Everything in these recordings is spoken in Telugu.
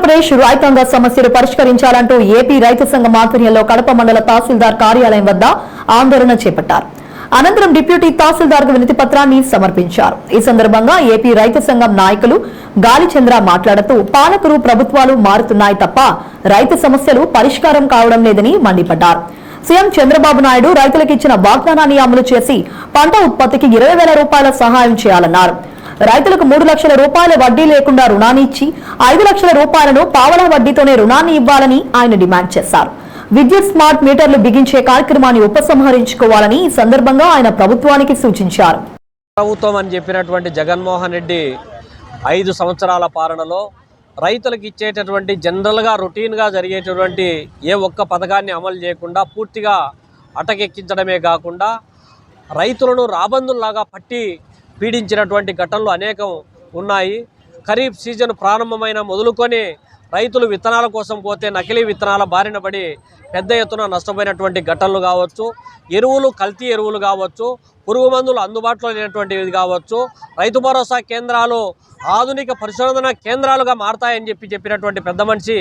ఆంధ్రప్రదేశ్ రైతాంగ సమస్యలు పరిష్కరించాలంటూ ఏపీ రైతు సంఘం ఆధ్వర్యంలో కడప మండల తహసీల్దార్ కార్యాలయం వద్ద ఆందోళన చేపట్టారు. అనంతరం డిప్యూటీ తహసీల్దార్ వినతి పత్రాన్ని సమర్పించారు. ఈ సందర్భంగా ఏపీ రైతు సంఘం నాయకులు గాలిచంద్ర మాట్లాడుతూ పాలకులు ప్రభుత్వాలు మారుతున్నాయి తప్ప రైతు సమస్యలు పరిష్కారం కావడం లేదని మండిపడ్డారు. సీఎం చంద్రబాబు నాయుడు రైతులకు ఇచ్చిన వాగ్దానాన్ని అమలు చేసి పంట ఉత్పత్తికి ఇరవై వేల రూపాయల సహాయం చేయాలన్నారు. రైతులకు మూడు లక్షల రూపాయల వడ్డీ లేకుండా రుణాన్ని ఇచ్చి ఐదు లక్షల రూపాయలను పావలా వడ్డీతోనే రుణాన్ని ఇవ్వాలని ఆయన డిమాండ్ చేశారు. విద్యుత్ స్మార్ట్ మీటర్లు బిగించే కార్యక్రమాన్ని ఉపసంహరించుకోవాలని ఈ సందర్భంగా ఆయన ప్రభుత్వానికి సూచించారు. ప్రభుత్వం అని చెప్పినటువంటి జగన్మోహన్ రెడ్డి ఐదు సంవత్సరాల పాలనలో రైతులకు ఇచ్చేటటువంటి జనరల్గా రొటీన్గా జరిగేటటువంటి ఏ ఒక్క పథకాన్ని అమలు చేయకుండా పూర్తిగా అటకెక్కించడమే కాకుండా రైతులను రాబందుల్లాగా పట్టి పీడించినటువంటి ఘటనలు అనేకం ఉన్నాయి. ఖరీఫ్ సీజన్ ప్రారంభమైన మొదలుకొని రైతులు విత్తనాల కోసం పోతే నకిలీ విత్తనాల బారిన పడి పెద్ద ఎత్తున నష్టపోయినటువంటి ఘటనలు కావచ్చు ఎరువులు కల్తీ ఎరువులు కావచ్చు పురుగు మందులు అందుబాటులో లేనటువంటివి కావచ్చు రైతు భరోసా కేంద్రాలు ఆధునిక పరిశోధన కేంద్రాలుగా మారతాయని చెప్పి చెప్పినటువంటి పెద్ద మనిషి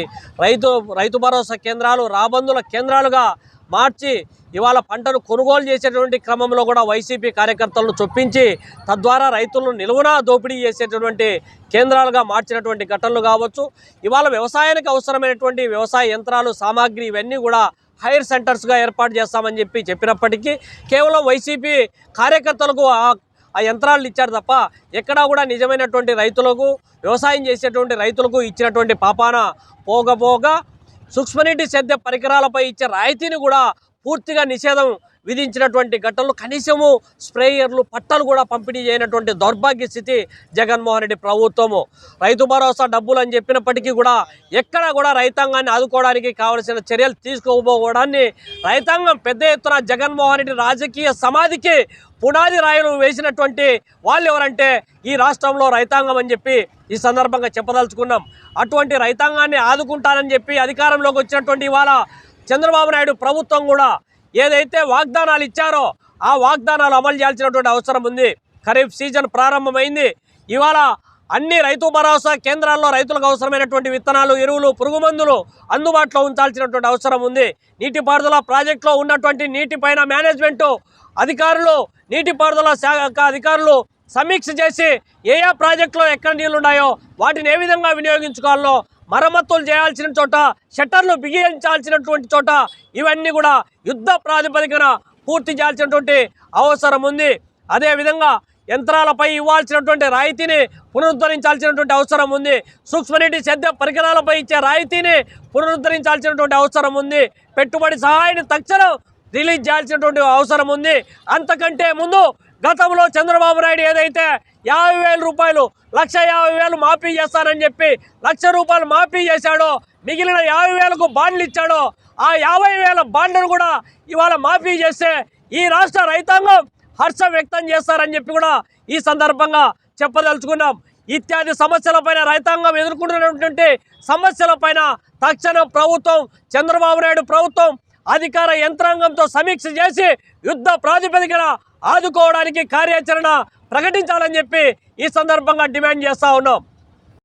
రైతు రైతు భరోసా కేంద్రాలు రాబందుల కేంద్రాలుగా మార్చి ఇవాళ పంటను కొనుగోలు చేసేటువంటి క్రమంలో కూడా వైసీపీ కార్యకర్తలను చొప్పించి తద్వారా రైతులను నిలువునా దోపిడీ చేసేటటువంటి కేంద్రాలుగా మార్చినటువంటి ఘటనలు కావచ్చు. ఇవాళ వ్యవసాయానికి అవసరమైనటువంటి వ్యవసాయ యంత్రాలు సామాగ్రి ఇవన్నీ కూడా హైర్ సెంటర్స్గా ఏర్పాటు చేస్తామని చెప్పి చెప్పినప్పటికీ కేవలం వైసీపీ కార్యకర్తలకు ఆ ఆ యంత్రాలను ఇచ్చారు తప్ప ఎక్కడా కూడా నిజమైనటువంటి రైతులకు వ్యవసాయం చేసేటువంటి రైతులకు ఇచ్చినటువంటి పాపాన పోగపోగా సూక్ష్మనీటి సేద్య పరికరాలపై ఇచ్చే రాయితీని కూడా పూర్తిగా నిషేధం విధించినటువంటి ఘటనలు కనీసము స్ప్రేయర్లు పట్టలు కూడా పంపిణీ చేయనటువంటి దౌర్భాగ్య స్థితి జగన్మోహన్ రెడ్డి ప్రభుత్వము. రైతు భరోసా డబ్బులు అని చెప్పినప్పటికీ కూడా ఎక్కడ కూడా రైతాంగాన్ని ఆదుకోవడానికి కావలసిన చర్యలు తీసుకోకపోవడాన్ని రైతాంగం పెద్ద ఎత్తున జగన్మోహన్ రెడ్డి రాజకీయ సమాధికి పునాది రాయలు వేసినటువంటి వాళ్ళు ఎవరంటే ఈ రాష్ట్రంలో రైతాంగం అని చెప్పి ఈ సందర్భంగా చెప్పదలుచుకున్నాం. అటువంటి రైతాంగాన్ని ఆదుకుంటానని చెప్పి అధికారంలోకి వచ్చినటువంటి ఇవాళ చంద్రబాబు నాయుడు ప్రభుత్వం కూడా ఏదైతే వాగ్దానాలు ఇచ్చారో ఆ వాగ్దానాలు అమలు చేయాల్సినటువంటి అవసరం ఉంది. ఖరీఫ్ సీజన్ ప్రారంభమైంది. ఇవాళ అన్ని రైతు భరోసా కేంద్రాల్లో రైతులకు అవసరమైనటువంటి విత్తనాలు ఎరువులు పురుగు మందులు అందుబాటులో ఉంచాల్సినటువంటి అవసరం ఉంది. నీటిపారుదల ప్రాజెక్టులో ఉన్నటువంటి నీటిపైన మేనేజ్మెంటు అధికారులు నీటిపారుదల శాఖ అధికారులు సమీక్ష చేసి ఏ ఏ ప్రాజెక్టులో ఎక్కడ నీళ్ళున్నాయో వాటిని ఏ విధంగా వినియోగించుకోవాలో మరమ్మతులు చేయాల్సిన చోట షట్టర్లు బిగించాల్సినటువంటి చోట ఇవన్నీ కూడా యుద్ధ ప్రాతిపదికన పూర్తి చేయాల్సినటువంటి అవసరం ఉంది. అదేవిధంగా యంత్రాలపై ఇవ్వాల్సినటువంటి రాయితీని పునరుద్ధరించాల్సినటువంటి అవసరం ఉంది. సూక్ష్మనీటి సేద్య పరికరాలపై ఇచ్చే రాయితీని పునరుద్ధరించాల్సినటువంటి అవసరం ఉంది. పెట్టుబడి సహాయాన్ని తక్షణం రిలీజ్ చేయాల్సినటువంటి అవసరం ఉంది. అంతకంటే ముందు గతంలో చంద్రబాబు నాయుడు ఏదైతే యాభై వేల రూపాయలు లక్ష యాభై వేలు మాఫీ చేస్తానని చెప్పి లక్ష రూపాయలు మాఫీ చేశాడో మిగిలిన యాభై వేలకు బాండ్లు ఇచ్చాడో ఆ యాభై వేల బాండ్లను కూడా ఇవాళ మాఫీ చేస్తే ఈ రాష్ట్ర రైతాంగం హర్షం వ్యక్తం చేస్తారని చెప్పి కూడా ఈ సందర్భంగా చెప్పదలుచుకున్నాం. ఇత్యాది సమస్యలపైన రైతాంగం ఎదుర్కొంటున్నటువంటి సమస్యలపైన తక్షణం ప్రభుత్వం చంద్రబాబు నాయుడు ప్రభుత్వం అధికార యంత్రాంగంతో సమీక్ష చేసి యుద్ధ ప్రాతిపదికన ఆదుకోవడానికి కార్యాచరణ ప్రకటించాలని చెప్పి ఈ సందర్భంగా డిమాండ్ చేస్తా ఉన్నాం.